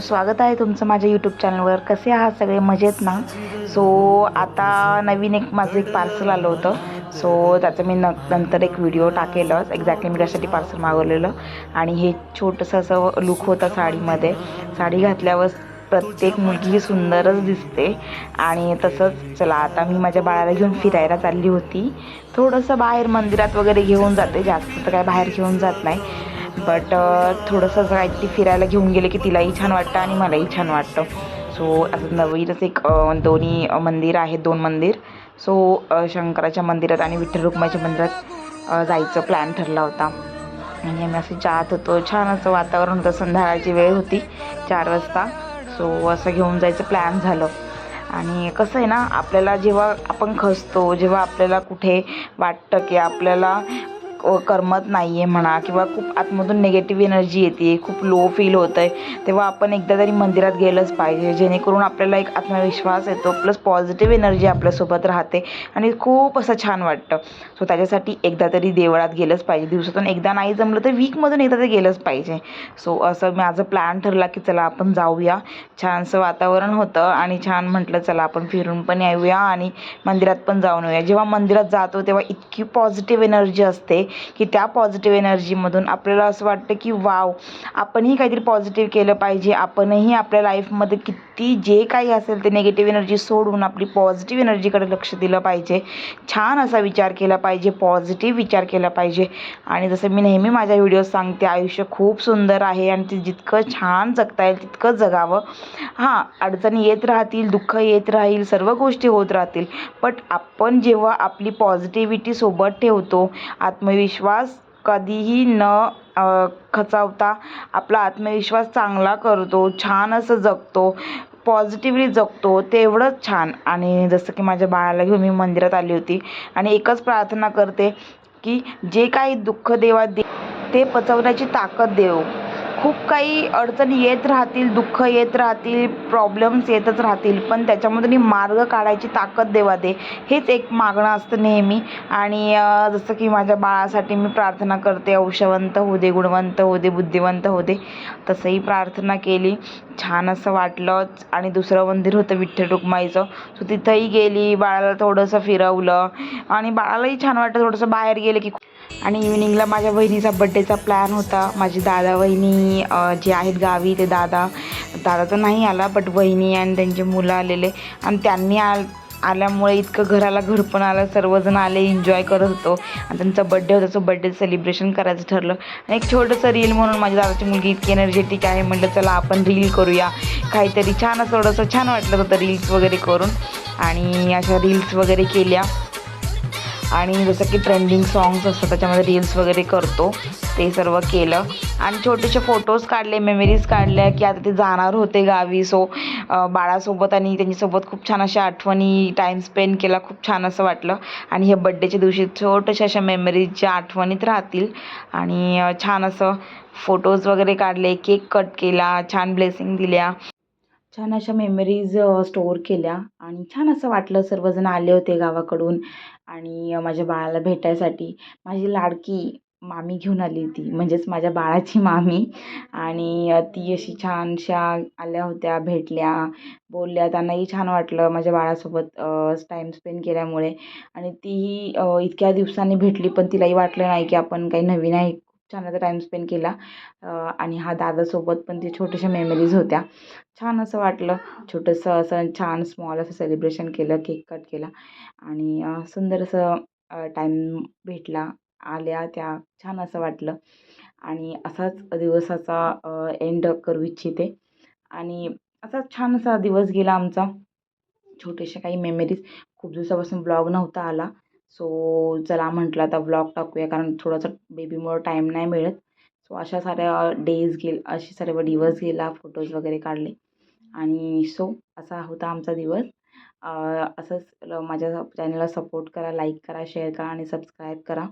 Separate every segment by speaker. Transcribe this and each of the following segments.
Speaker 1: स्वागत आहे तुमचं माझ्या यूट्यूब चॅनलवर कसे आहात सगळे? मजेत ना? सो आता नवीन एक माझं एक पार्सल आलं होतं. सो त्याचं मी न नंतर एक व्हिडिओ टाकेलच. एक्झॅक्टली मी त्यासाठी पार्सल मागवलेलं. आणि हे छोटंसं असं लुक होतं साडीमध्ये. साडी घातल्यावर प्रत्येक मुलगी ही सुंदरच दिसते. आणि तसंच चला आता मी माझ्या बाळाला घेऊन फिरायला चालली होती. थोडंसं बाहेर मंदिरात वगैरे घेऊन जाते. जास्त तर काय बाहेर घेऊन जात नाही. बट uh, थोडंसं जायत ती फिरायला घेऊन गेले की तिलाही छान वाटतं आणि मलाही छान वाटतं. सो असं नवीनच एक दोन्ही मंदिर आहेत दोन मंदिर. सो शंकराच्या मंदिरात आणि विठ्ठल रुक्माईच्या मंदिरात जायचं प्लॅन ठरला होता. आणि आम्ही असं जात होतो. छान असं वातावरण होतं. संध्याकाळची वेळ होती चार वाजता. सो असं घेऊन जायचं प्लॅन झालं. आणि कसं आहे ना आपल्याला जेव्हा आपण खचतो जेव्हा आपल्याला कुठे वाटतं की आपल्याला करमत नाही आहे म्हणा किंवा खूप आतमधून निगेटिव्ह एनर्जी येते खूप लो फील होतं आहे तेव्हा आपण एकदा तरी मंदिरात गेलंच पाहिजे. जेणेकरून आपल्याला एक आत्मविश्वास येतो प्लस पॉझिटिव्ह एनर्जी आपल्यासोबत राहते आणि खूप असं छान वाटतं. सो त्याच्यासाठी एकदा तरी देवळात गेलंच पाहिजे. दिवसातून एकदा नाही जमलं तर वीकमधून एकदा तरी गेलंच पाहिजे. सो असं माझं प्लॅन ठरला की चला आपण जाऊया. छानसं वातावरण होतं आणि छान म्हटलं चला आपण फिरून पण येऊया आणि मंदिरात पण जाऊन येऊया. जेव्हा मंदिरात जातो तेव्हा इतकी पॉझिटिव्ह एनर्जी असते. की त्या पॉझिटिव्ह एनर्जीमधून आपल्याला असं वाटतं की वाव आपणही काहीतरी पॉझिटिव्ह केलं पाहिजे. आपणही आपल्या लाईफमध्ये किती ती जे काही असेल ते निगेटिव्ह एनर्जी सोडून आपली पॉझिटिव्ह एनर्जीकडे लक्ष दिलं पाहिजे. छान असा विचार केला पाहिजे पॉझिटिव्ह विचार केला पाहिजे. आणि जसं मी नेहमी माझ्या व्हिडिओ सांगते आयुष्य खूप सुंदर आहे आणि ते जितकं छान जगता येईल तितकं जगावं. हां अडचणी येत राहतील दुःख येत राहील सर्व गोष्टी होत राहतील. बट आपण जेव्हा आपली पॉझिटिव्हिटी सोबत ठेवतो आत्मविश्वास कधीही न खचावता आपला आत्मविश्वास चांगला करतो छान असं जगतो पॉझिटिव्हली जगतो तेवढंच छान. आणि जसं की माझ्या बाळाला घेऊन मी मंदिरात आली होती आणि एकच प्रार्थना करते की जे काही दुःख देवा दे ते पचवण्याची ताकद देव. खूप काही अडचणी येत राहतील दुःख येत राहतील प्रॉब्लेम्स येतच राहतील पण त्याच्यामधून मार्ग काढायची ताकद देवा दे. हेच एक मागणं असतं नेहमी. आणि जसं की माझ्या बाळासाठी मी प्रार्थना करते औषवंत होऊ दे गुणवंत होऊ दे बुद्धिवंत होऊ दे. तसंही प्रार्थना केली. छान असं वाटलं. आणि दुसरं मंदिर होतं विठ्ठल रुक्माईचं. सो तिथंही गेली. बाळाला थोडंसं फिरवलं. आणि बाळालाही छान वाटतं थोडंसं बाहेर गेलं की आणि इव्हिनिंगला माझ्या बहिणीचा बड्डेचा प्लॅन होता. माझी दादा वहिनी जे आहेत गावी ते दादा. दादा तर नाही आला बट वहिनी आणि त्यांचे मुलं आलेले. आणि त्यांनी आ आल्यामुळे इतकं घराला घर पण आलं. सर्वजण आले एन्जॉय करत होतो. आणि त्यांचा बड्डे होता तो बड्डे सेलिब्रेशन करायचं ठरलं. आणि एक छोटंसं रील म्हणून माझ्या दादाची मुलगी इतकी एनर्जेटिक आहे म्हटलं चला आपण रील करूया. काहीतरी छान असं थोडंसं छान वाटलं होतं रील्स वगैरे करून. आणि अशा रील्स वगैरे केल्या. आणि जसं की ट्रेंडिंग सॉंग्स असतात त्याच्यामध्ये रील्स वगैरे करतो. ते सर्व केलं. आणि छोटेसे फोटोज काढले मेमरीज काढल्या की आता ते जाणार होते गावी. सो बाळासोबत आणि त्यांच्यासोबत खूप छान अशा आठवणी टाईम स्पेंड केला. खूप छान असं वाटलं. आणि हे बड्डेच्या दिवशी छोट्याशा अशा मेमरीजच्या आठवणीत राहतील. आणि छान असं फोटोज वगैरे काढले केक कट केला छान ब्लेसिंग दिल्या. छान अशा मेमरीज स्टोअर केल्या आणि छान असं वाटलं सर्वजण आले होते गावाकडून आणि माझ्या बाळाला भेटायसाठी. माझी लाडकी मामी घेऊन आली होती म्हणजेच माझ्या बाळाची मामी. आणि ती अशी छानशा आल्या होत्या भेटल्या बोलल्या. त्यांनाही छान वाटलं माझ्या बाळासोबत टाईम स्पेंड केल्यामुळे. आणि तीही इतक्या दिवसांनी भेटली पण तिलाही वाटलं नाही की आपण काही नवीन आहे छान असा टाईम स्पेंड केला आणि हा दादासोबत पण ते छोट्याशा मेमरीज होत्या. छान असं वाटलं. छोटंसं असं छान स्मॉल असं सेलिब्रेशन केलं केक कट केला. आणि सुंदर असं टाईम भेटला. आल्या त्या. छान असं वाटलं. आणि असाच दिवसाचा एंड करू इच्छिते. आणि असा छान असा दिवस गेला आमचा. छोटेशा काही मेमरीज खूप दिवसापासून ब्लॉग नव्हता आला. सो चला म्हटलं आता व्लॉग टाकूया कारण थोडंसं बेबीमुळं टाईम नाही मिळत. सो अशा साऱ्या डेज गेल असे सर्व दिवस गेला फोटोज वगैरे काढले. आणि सो असा होता आमचा दिवस. असंच माझ्या चॅनलला सपोर्ट करा लाईक करा शेअर करा आणि सबस्क्राईब करा.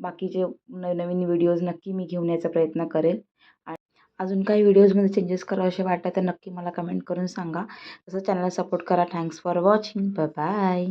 Speaker 1: बाकीचे नवनवीन व्हिडिओज नक्की मी घेऊन यायचा प्रयत्न करेल. आणि अजून काही व्हिडिओजमध्ये चेंजेस करा असे वाटतं तर नक्की मला कमेंट करून सांगा. तसं चॅनलला सपोर्ट करा. Thanks for watching bye